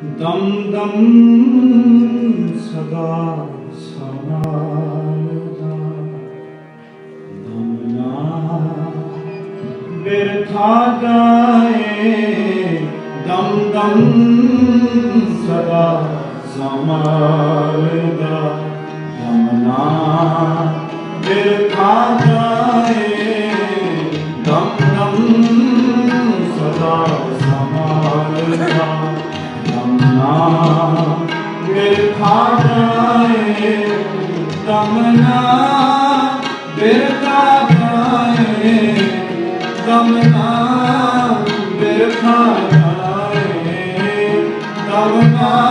ਦਮ ਦਮ ਸਦਾ ਸਮਾਇਦਾ ਦਮ ਨਾ ਬਿਰਥਾ ਜਾਏ, ਦਮ ਦਮ ਸਦਾ ਸਮਾਇਦਾ ਦਮ ਨਾ ਬਿਰਥਾ ਖਾਣਾਏ ਕਮਨਾ ਬਿਰਖਾ ਖਾਏ ਕਮਨਾ ਬਿਰਖਾ ਖਾਏ ਕਮਨਾ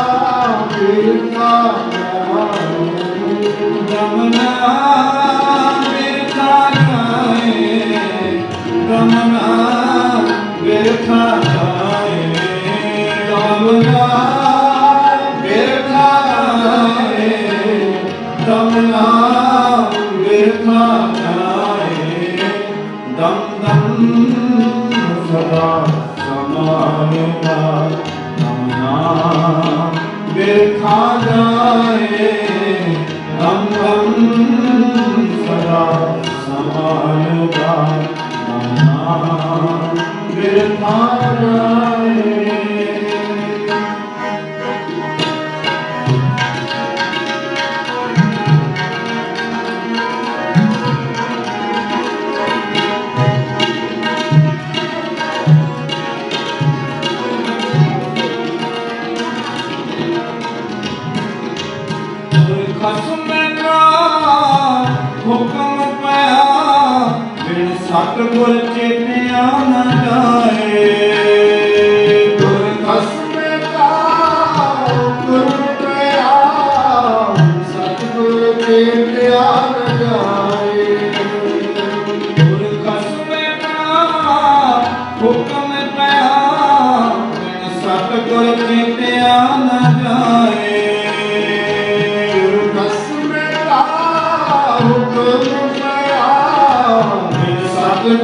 Tom ਸਤਗੁਰ ਚੇਤਿਆ ਨਾ ਜਾਏ।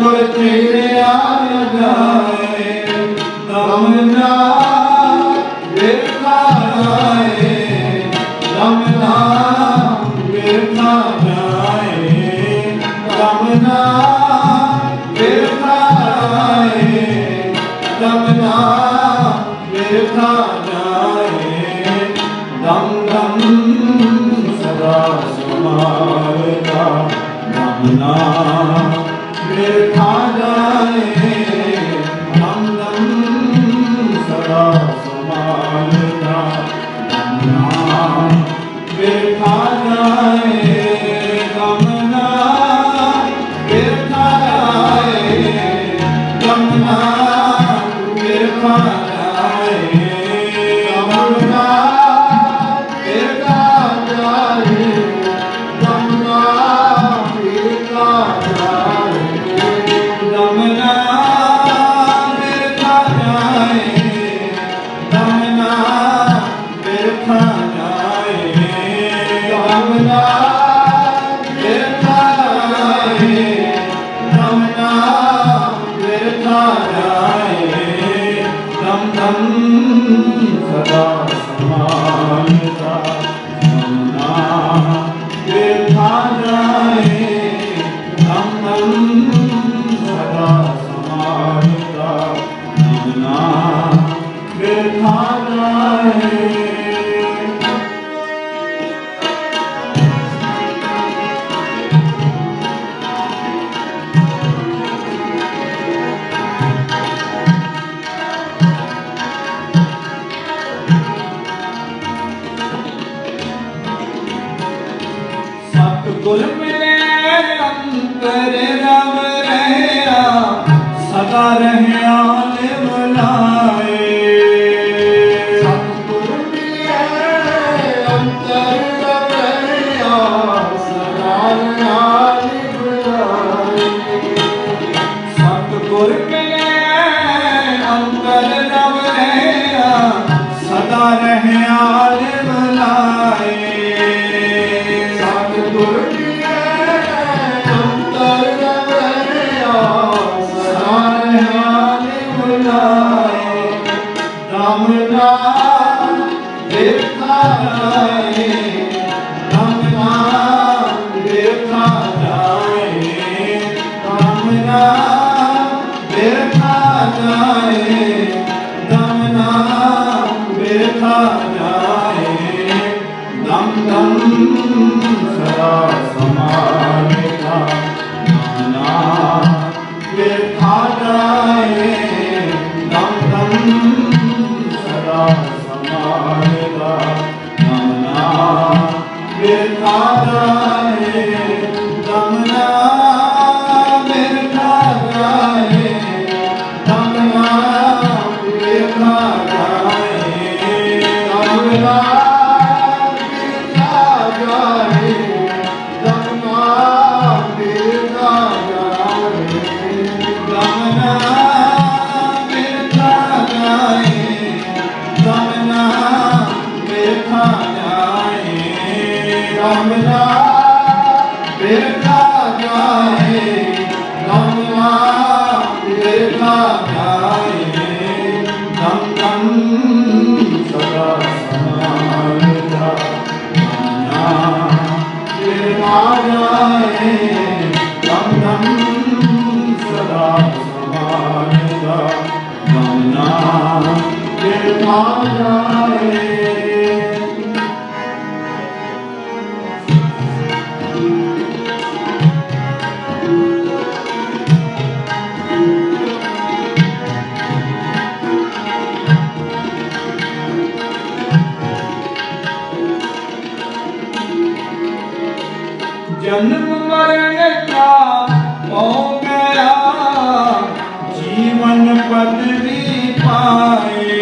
but it me Santa ਨਾਏ ਰਾਮ ਨਾਮ ਦੇਖਾ ਨਾਏ ਰਾਮ ਨਾਮ ਦੇਖਾ ਨਾਏ ਰਾਮ ਨਾਮ ਦੇਖਾ ਨਾਏ ਰਾਮ ਨਾਮ ਦੇਖਾ ਨਾਏ ਨਾਮ ਨਾਮ ਰਾਮ ਨਾਮ ਬਿਰਤਾ ਜਾਏ ਜਾਏ ਨਮ ਸਦਾ ਸਮਾਨਿਤਾ ਨਾਮ ਸਦਾ ਸਮਾਨਿਤਾ ਜਨਮ ਮਰਨ ਕਾ ਮੋਹ ਮੇਰਾ ਜੀਵਨ ਪਦਵੀ ਪਾਏ।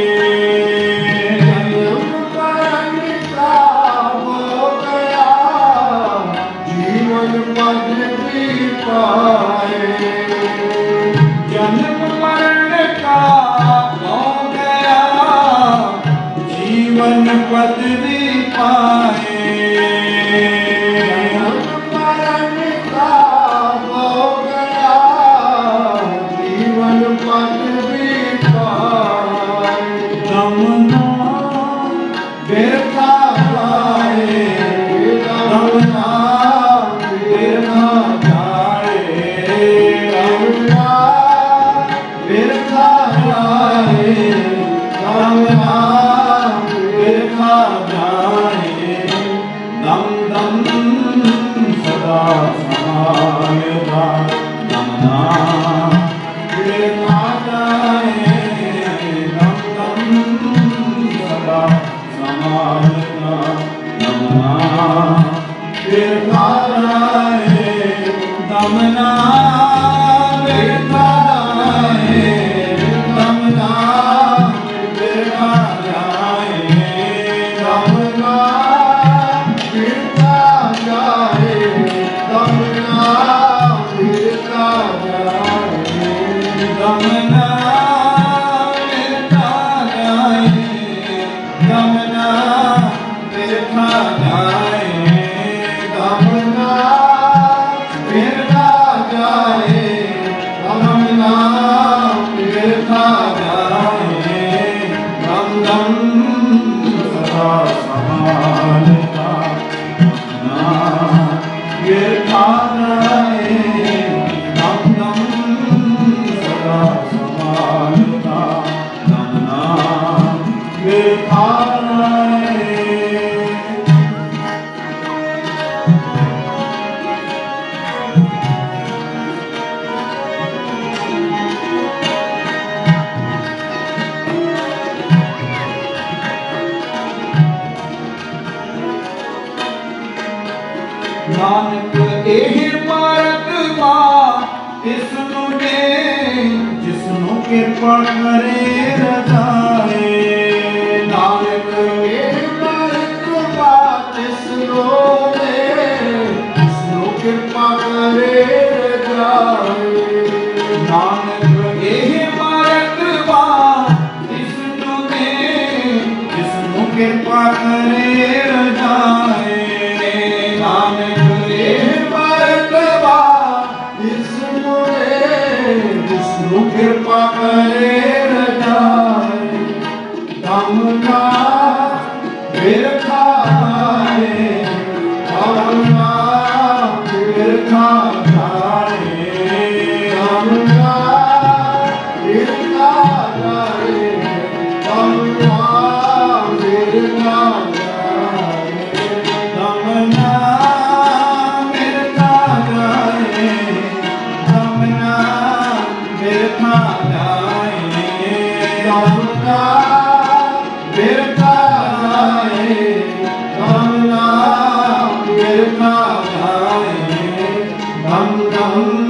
कृपा करे ਸੇਵਾ ਕਰੇ ਰਜਾਏ ਦਮ ਕਾ ਬਿਰਖਾਏ Nam Nam